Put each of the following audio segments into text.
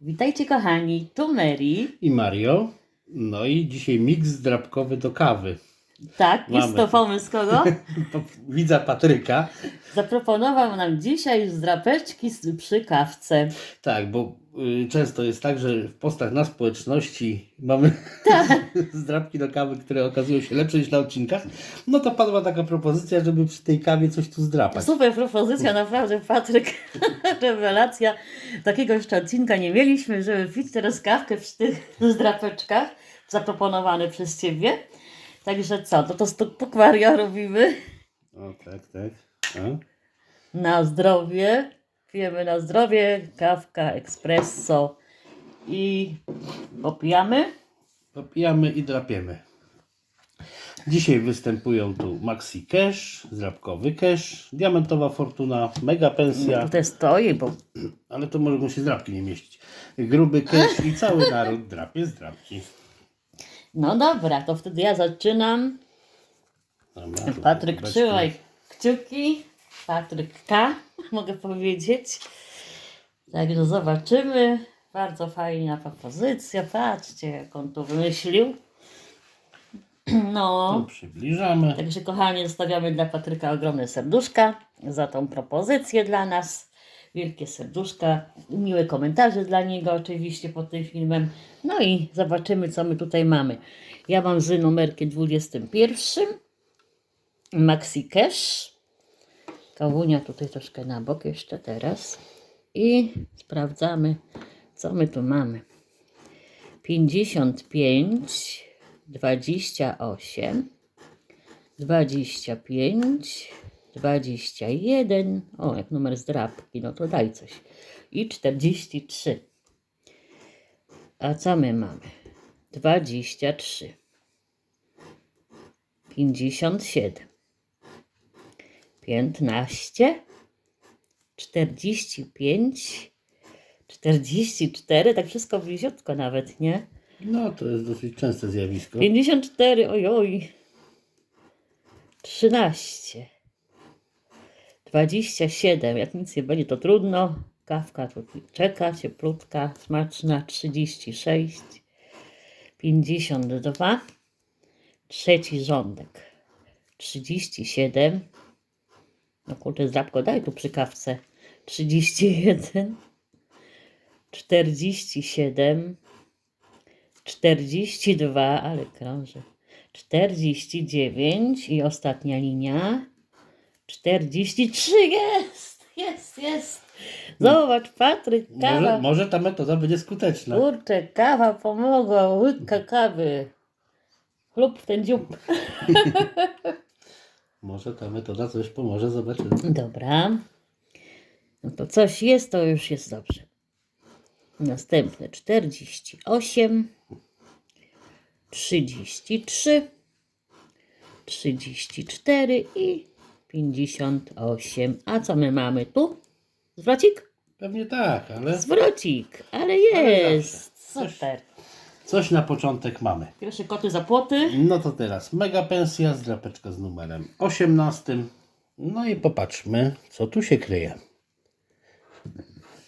Witajcie kochani, tu Mary. i Mario. No i dzisiaj miks zdrabkowy do kawy. Tak, to pomysł kogo? Widza Patryka. Zaproponował nam dzisiaj zdrapeczki z- przy kawce. Tak, bo y, często jest tak, że w postach na społeczności mamy zdrabki do kawy, które okazują się lepsze niż na odcinkach. No to padła taka propozycja, żeby przy tej kawie coś tu zdrapać. Super propozycja, naprawdę Patryk, rewelacja. Takiego jeszcze odcinka nie mieliśmy, żeby pić teraz kawkę przy tych zdrapeczkach zaproponowane przez Ciebie. Także co, no to stuk pokwaria robimy O, tak, tak. A? na zdrowie. Pijemy na zdrowie, kawka, espresso i popijamy. Popijamy i drapiemy. Dzisiaj występują tu Maxi Cash, zdrabkowy Cash, Diamentowa Fortuna, Mega Pensja. Tutaj stoi, bo Ale to mogą się zdrabki nie mieścić. Gruby kesz i cały naród drapie zdrabki. No dobra, to wtedy ja zaczynam. Dobra, Patryk, kubeczki. trzymaj kciuki. Patryk K, mogę powiedzieć. Także zobaczymy. Bardzo fajna propozycja. Patrzcie, jak on to wymyślił. Tu No, przybliżamy. także kochani, zostawiamy dla Patryka ogromne serduszka za tą propozycję dla nas. Wielkie serduszka, miłe komentarze dla niego oczywiście pod tym filmem. No i zobaczymy, co my tutaj mamy. Ja mam z numerkiem 21. Maxi Cash. Kawunia tutaj troszkę na bok jeszcze teraz. I sprawdzamy, co my tu mamy. 55, 28, 25, 21. O, jak numer zdrabki, no to daj coś. I 43. A co my mamy? 23. 57. 15. 45. 44. Tak wszystko bliziutko nawet, nie? No to jest dosyć częste zjawisko. 54. Oj, oj. 13. 27. Jak nic nie będzie, to trudno. Kawka tu czeka, cieplutka, smaczna. 36. 52. Trzeci rządek. 37. No kurde, zdrabko, daj tu przy kawce. 31. 47. 42, ale krąży. 49 i ostatnia linia. 43 jest! Jest, jest! Zobacz, Patryk, Może, kawa. może ta metoda będzie skuteczna. Kurczę, kawa pomogła, łyka kawy. Lub w ten dziób. Może ta metoda coś pomoże, zobaczymy. Dobra. No to coś jest, to już jest dobrze. Następne 48, 33, 34 i 58. A co my mamy tu? Zwrocik? Pewnie tak, ale Zwrocik, ale Ale jest. zawsze. Super. coś na początek mamy. Pierwsze koty za płoty. No to teraz Mega Pensja, zdrapeczka z numerem 18. No i popatrzmy, co tu się kryje.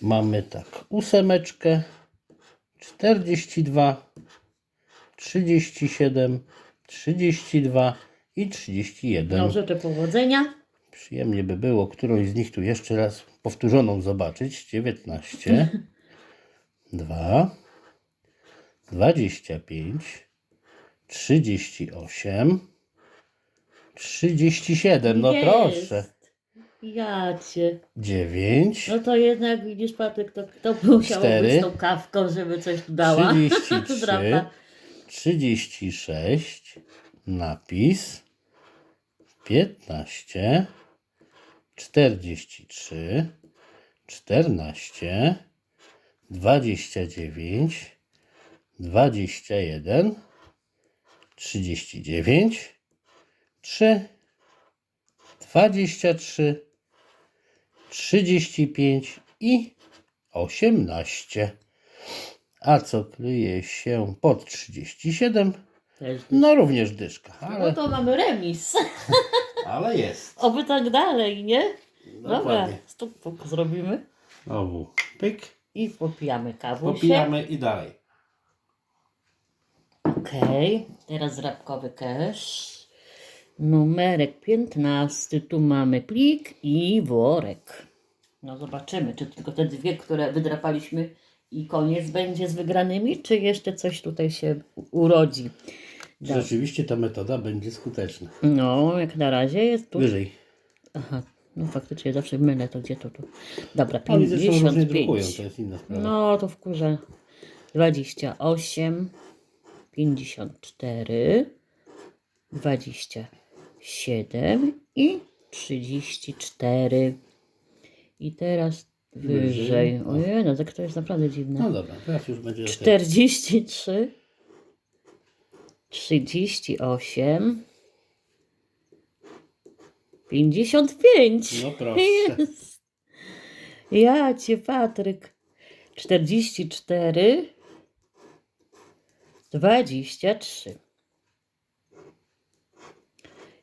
Mamy tak, ósemeczkę, 42, 37, 32 i 31. No, życzę powodzenia. Przyjemnie by było którąś z nich tu jeszcze raz powtórzoną zobaczyć. 19, 2, 25, 38, 37. No Jest. proszę. Ja cię. 9, No to jednak widzisz, Patryk, to kto musiał Cztery. być z tą kawką, żeby coś tu dała? 33, Prawda? 36, napis 15, 43, 14, 29, 21, 39, 3, 23, 35 i 18. A co kryje się pod 37? Też. No również dyszka, No ale, to mamy remis. ale jest. Oby tak dalej, nie? Dobra, Dokładnie. stuk puk zrobimy. Znowu pyk i popijamy kawusie. Popijamy i dalej. Okej, teraz zrabkowy cash. Numerek 15. Tu mamy plik i worek. No zobaczymy, czy tylko te dwie, które wydrapaliśmy i koniec będzie z wygranymi, czy jeszcze coś tutaj się u- urodzi. Czy Dobra. rzeczywiście ta metoda będzie skuteczna? No, jak na razie jest tu. Wyżej. Aha, no faktycznie zawsze mylę to gdzie to tu. Dobra, Oni zresztą różnie drukują, 55. to jest inna sprawa. No to wkurza. 28, 54, 27 i 34. I teraz wyżej. Wyżej. Ojej, no tak to jest naprawdę dziwne. No dobra, teraz już będzie ok. 43, 38, 55. No proszę. Jest. Ja cię, Patryk. 44, 23,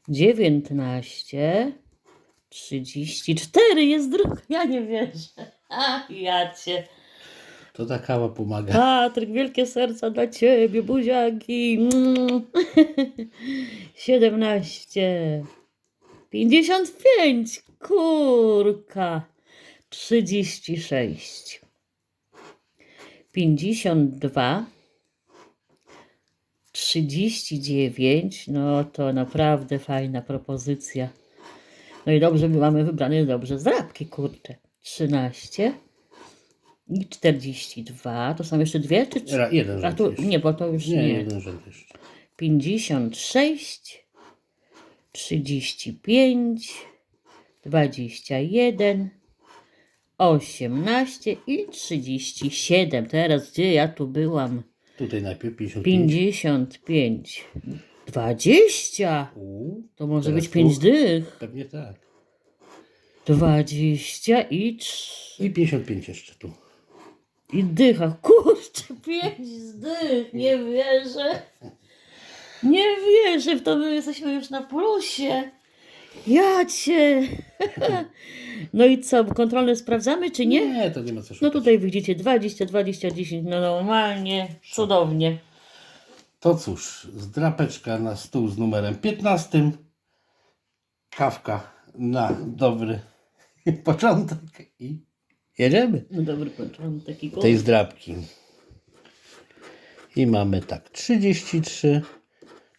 19, 34 jest druga. Ja nie wierzę. A, ja cię. To ta kawa pomaga. Patryk, wielkie serca dla ciebie, buziaki. Mm. 17, 55, kurka. 36, 52, 39, no to naprawdę fajna propozycja. No i dobrze, my mamy wybrane dobrze zdrabki, kurczę. 13 i 42, to są jeszcze dwie czy trzy? Ra- Jeden A rząd tu, jeszcze. nie, bo to już Nie, nie. jeden rząd jeszcze. 56, 35, 21, 18 i 37. Teraz gdzie ja tu byłam? Tutaj najpierw 55. 55, 20. U, To może Teraz być 5 tu? dych. Pewnie tak. 20 i 3. I 55 jeszcze tu. I dycha. Kurczę, 5 dych. Nie wierzę. Nie wierzę w to. My jesteśmy już na plusie. Ja cię. No i co, kontrolę sprawdzamy, czy nie? Nie, to nie ma co szukać. No tutaj widzicie 20, 20, 10. No normalnie, cudownie. To cóż, zdrapeczka na stół z numerem 15. Kawka na dobry początek i jedziemy. No dobry początek i tej zdrabki. I mamy tak 33,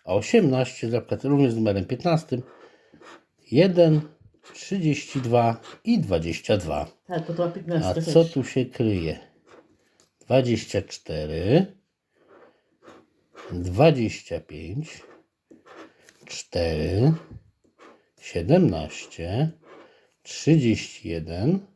18, zdrabka również z numerem 15, 1, 32 i 22. Tak, to była 15 A też. co tu się kryje? 24, 25, 4, 17, 31,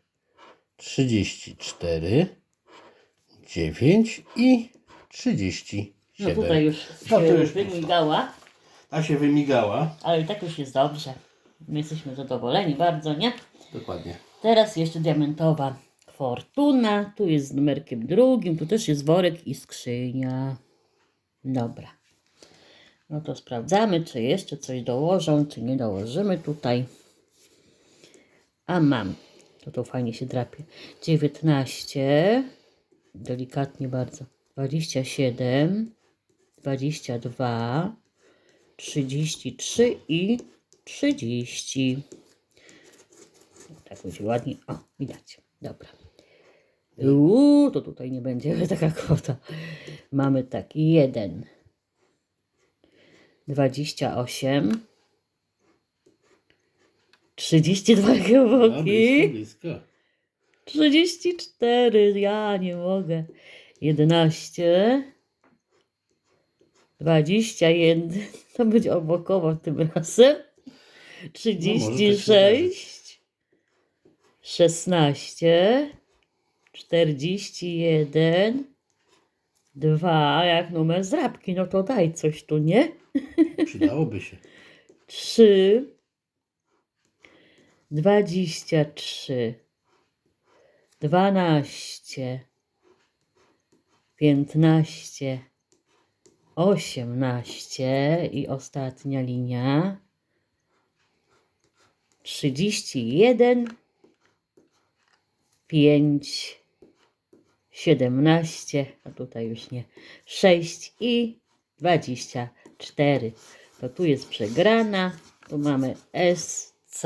34, 9 i 37. No tutaj już No to się już wymigała, Ta się wymigała. ale i tak już jest dobrze. My jesteśmy zadowoleni bardzo, nie? Dokładnie. Teraz jeszcze diamentowa fortuna. Tu jest z numerkiem drugim. Tu też jest worek i skrzynia. Dobra. No to sprawdzamy, czy jeszcze coś dołożą, czy nie dołożymy tutaj. A mam. To to fajnie się drapie. 19. Delikatnie bardzo. 27. 22. 33 i 30. Tak będzie ładnie. O, widać. Dobra. Uuu, to tutaj nie będzie taka kwota. Mamy tak, 1, 28, 32 No, blisko, kiełboki, blisko. 34, ja nie mogę, 11, 21, to będzie obokowo tym razem, No, 36, szesnaście, czterdzieści jeden, dwa, jak numer zrabki, no to daj coś tu, nie? Przydałoby się. trzy, dwadzieścia trzy, dwanaście, piętnaście, osiemnaście i ostatnia linia, trzydzieści jeden, pięć, siedemnaście, a tutaj już nie, sześć i dwadzieścia cztery. To tu jest przegrana, tu mamy SC.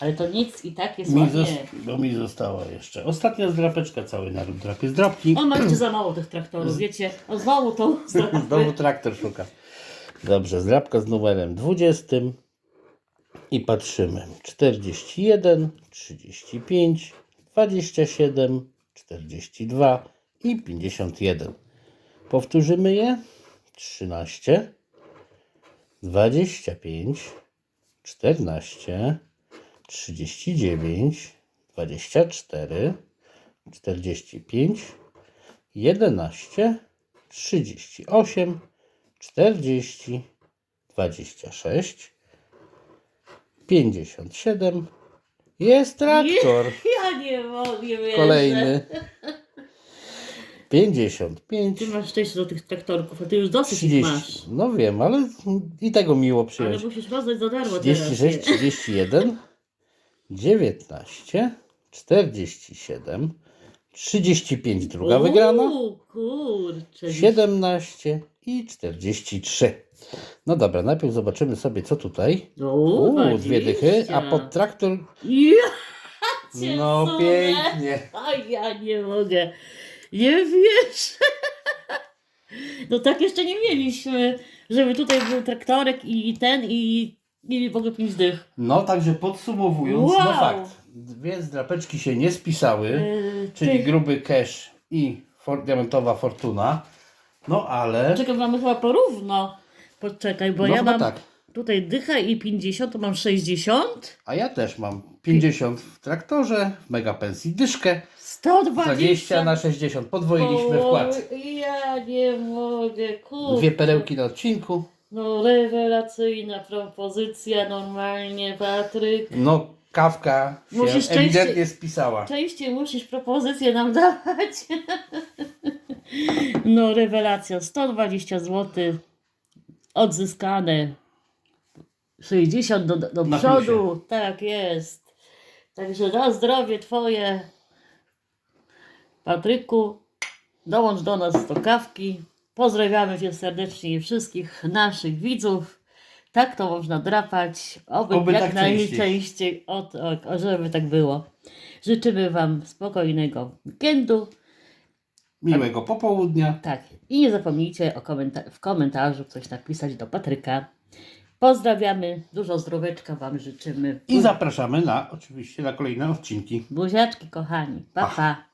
Ale to nic i tak jest Mi ładnie. zos- bo mi została jeszcze ostatnia zdrapeczka, cały naród drapie zdrapki. On ma jeszcze za mało tych traktorów, wiecie? On znowu tą Znowu traktor szuka. Dobrze, zdrapka z numerem 20 i patrzymy. 41, 35, 27, 42 i 51. Powtórzymy je. 13, 25, 14, 39, 24, 45, 11, 38, 40, 26, 57. Jest traktor. Ja nie mogę wierzyć. Kolejny. 55, Ty masz szczęście do tych traktorków, a ty już dosyć 30. ich masz. No wiem, ale i tego miło Ale przyjąć. musisz rozdać za darmo 36, teraz. 31, 19, 47, 35 druga wygrana, Uuu, kurczę. 17 i 43. No dobra, najpierw zobaczymy sobie co tutaj. Uuu, Uuu, dwie dychy, a 20. pod traktor. Ja cię No pięknie. A ja nie mogę. Nie wiesz. No tak jeszcze nie mieliśmy, żeby tutaj był traktorek i ten i, i w ogóle pięć dych. No także podsumowując, Wow. no fakt. Dwie zdrapeczki się nie spisały, Yy, czyli gruby cash i for, diamentowa fortuna. No ale. Czekaj, mamy chyba porówno. Poczekaj, bo no ja chyba mam tak. tutaj dycha i 50, to mam 60. A ja też mam 50 w traktorze, w mega pensji dyszkę, 120 20 na 60. Podwoiliśmy wkład. Ja nie mogę, kurczę. Dwie perełki na odcinku. No rewelacyjna propozycja normalnie, Patryk. No, kawka się Musisz częściej- ewidentnie spisała. Częściej musisz propozycje nam dawać. No rewelacja, 120 zł odzyskane. 60 do, do Na przodu, tak jest. Także na zdrowie Twoje, Patryku, dołącz do nas do kawki. Pozdrawiamy Cię serdecznie i wszystkich naszych widzów. Tak to można drapać, oby, Oby jak tak najczęściej, o, o, żeby tak było. Życzymy Wam spokojnego weekendu. Miłego popołudnia. Tak, i nie zapomnijcie o komenta- w komentarzu coś napisać do Patryka. Pozdrawiamy, dużo zdroweczka Wam życzymy. I zapraszamy na oczywiście na kolejne odcinki. Buziaczki kochani, Pa. pa.